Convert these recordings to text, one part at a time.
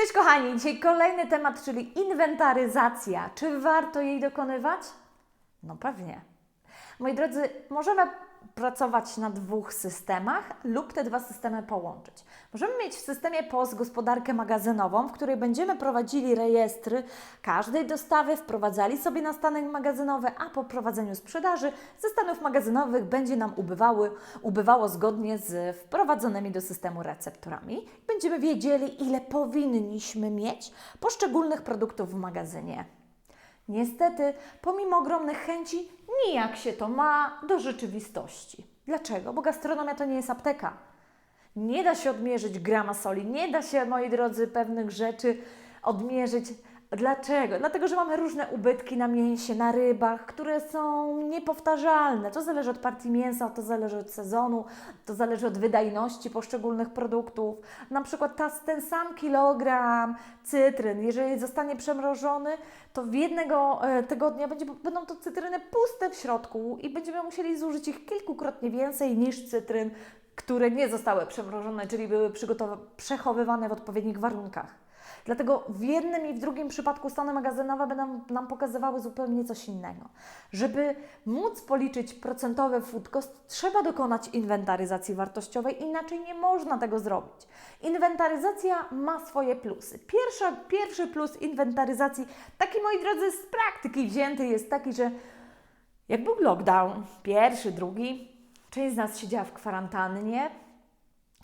Cześć kochani, dzisiaj kolejny temat, czyli inwentaryzacja. Czy warto jej dokonywać? No pewnie. Moi drodzy, możemy pracować na dwóch systemach lub te dwa systemy połączyć. Możemy mieć w systemie POS gospodarkę magazynową, w której będziemy prowadzili rejestry każdej dostawy, wprowadzali sobie na stany magazynowy, a po prowadzeniu sprzedaży ze stanów magazynowych będzie nam ubywały, ubywało zgodnie z wprowadzonymi do systemu recepturami. Będziemy wiedzieli, ile powinniśmy mieć poszczególnych produktów w magazynie. Niestety, pomimo ogromnych chęci, nijak się to ma do rzeczywistości. Dlaczego? Bo gastronomia to nie jest apteka. Nie da się odmierzyć grama soli, nie da się, moi drodzy, pewnych rzeczy odmierzyć. Dlaczego? Dlatego, że mamy różne ubytki na mięsie, na rybach, które są niepowtarzalne. To zależy od partii mięsa, to zależy od sezonu, to zależy od wydajności poszczególnych produktów. Na przykład ta, ten sam kilogram cytryn, jeżeli zostanie przemrożony, to w jednego e, tygodnia będzie, będą to cytryny puste w środku i będziemy musieli zużyć ich kilkukrotnie więcej niż cytryn, które nie zostały przemrożone, czyli były przechowywane w odpowiednich warunkach. Dlatego w jednym i w drugim przypadku stany magazynowe będą nam pokazywały zupełnie coś innego. Żeby móc policzyć procentowy food cost, trzeba dokonać inwentaryzacji wartościowej, inaczej nie można tego zrobić. Inwentaryzacja ma swoje plusy. Pierwsza, pierwszy plus inwentaryzacji, taki moi drodzy z praktyki wzięty jest taki, że jak był lockdown, pierwszy, drugi, część z nas siedziała w kwarantannie,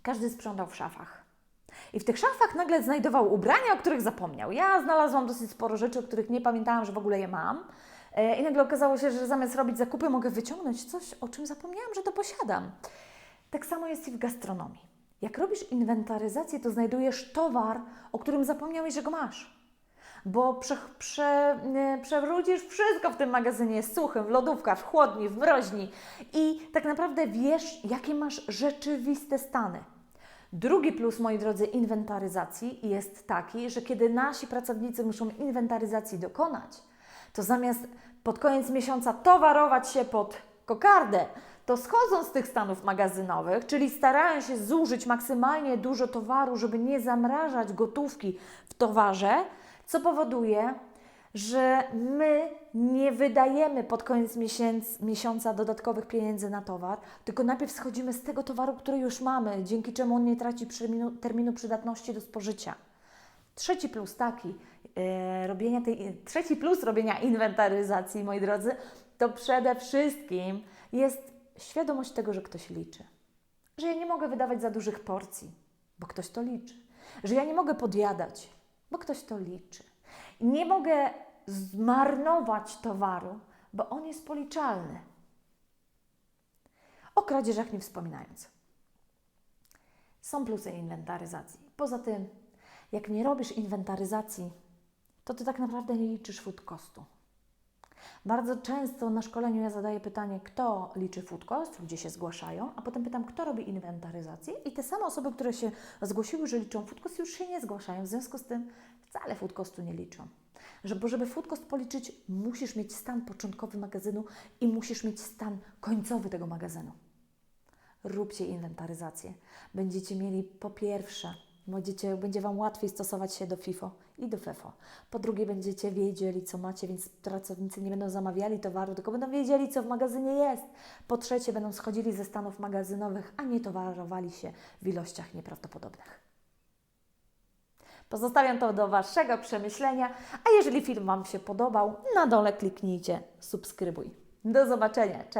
każdy sprzątał w szafach. I w tych szafach nagle znajdował ubrania, o których zapomniał. Ja znalazłam dosyć sporo rzeczy, o których nie pamiętałam, że w ogóle je mam. E, I nagle okazało się, że zamiast robić zakupy, mogę wyciągnąć coś, o czym zapomniałam, że to posiadam. Tak samo jest i w gastronomii. Jak robisz inwentaryzację, to znajdujesz towar, o którym zapomniałeś, że go masz. Bo prze, prze, przewrócisz wszystko w tym magazynie suchym, w lodówkach, w chłodni, w mroźni i tak naprawdę wiesz, jakie masz rzeczywiste stany. Drugi plus, moi drodzy, inwentaryzacji jest taki, że kiedy nasi pracownicy muszą inwentaryzacji dokonać, to zamiast pod koniec miesiąca towarować się pod kokardę, to schodzą z tych stanów magazynowych, czyli starają się zużyć maksymalnie dużo towaru, żeby nie zamrażać gotówki w towarze, co powoduje, że my nie wydajemy pod koniec miesięc, miesiąca dodatkowych pieniędzy na towar, tylko najpierw schodzimy z tego towaru, który już mamy, dzięki czemu on nie traci terminu, terminu przydatności do spożycia. Trzeci plus taki, e, robienia tej, trzeci plus robienia inwentaryzacji, moi drodzy, to przede wszystkim jest świadomość tego, że ktoś liczy. Że ja nie mogę wydawać za dużych porcji, bo ktoś to liczy. Że ja nie mogę podjadać, bo ktoś to liczy. Nie mogę zmarnować towaru, bo on jest policzalny. O kradzieżach nie wspominając. Są plusy inwentaryzacji. Poza tym, jak nie robisz inwentaryzacji, to ty tak naprawdę nie liczysz food costu. Bardzo często na szkoleniu ja zadaję pytanie, kto liczy food cost, ludzie się zgłaszają, a potem pytam, kto robi inwentaryzację i te same osoby, które się zgłosiły, że liczą food cost, już się nie zgłaszają, w związku z tym wcale food costu nie liczą. Że, żeby food cost policzyć, musisz mieć stan początkowy magazynu i musisz mieć stan końcowy tego magazynu. Róbcie inwentaryzację. Będziecie mieli po pierwsze, będziecie, będzie Wam łatwiej stosować się do FIFO i do FEFO. Po drugie, będziecie wiedzieli, co macie, więc pracownicy nie będą zamawiali towaru, tylko będą wiedzieli, co w magazynie jest. Po trzecie, będą schodzili ze stanów magazynowych, a nie towarowali się w ilościach nieprawdopodobnych. Pozostawiam to do Waszego przemyślenia, a jeżeli film Wam się podobał, na dole kliknijcie subskrybuj. Do zobaczenia, cześć!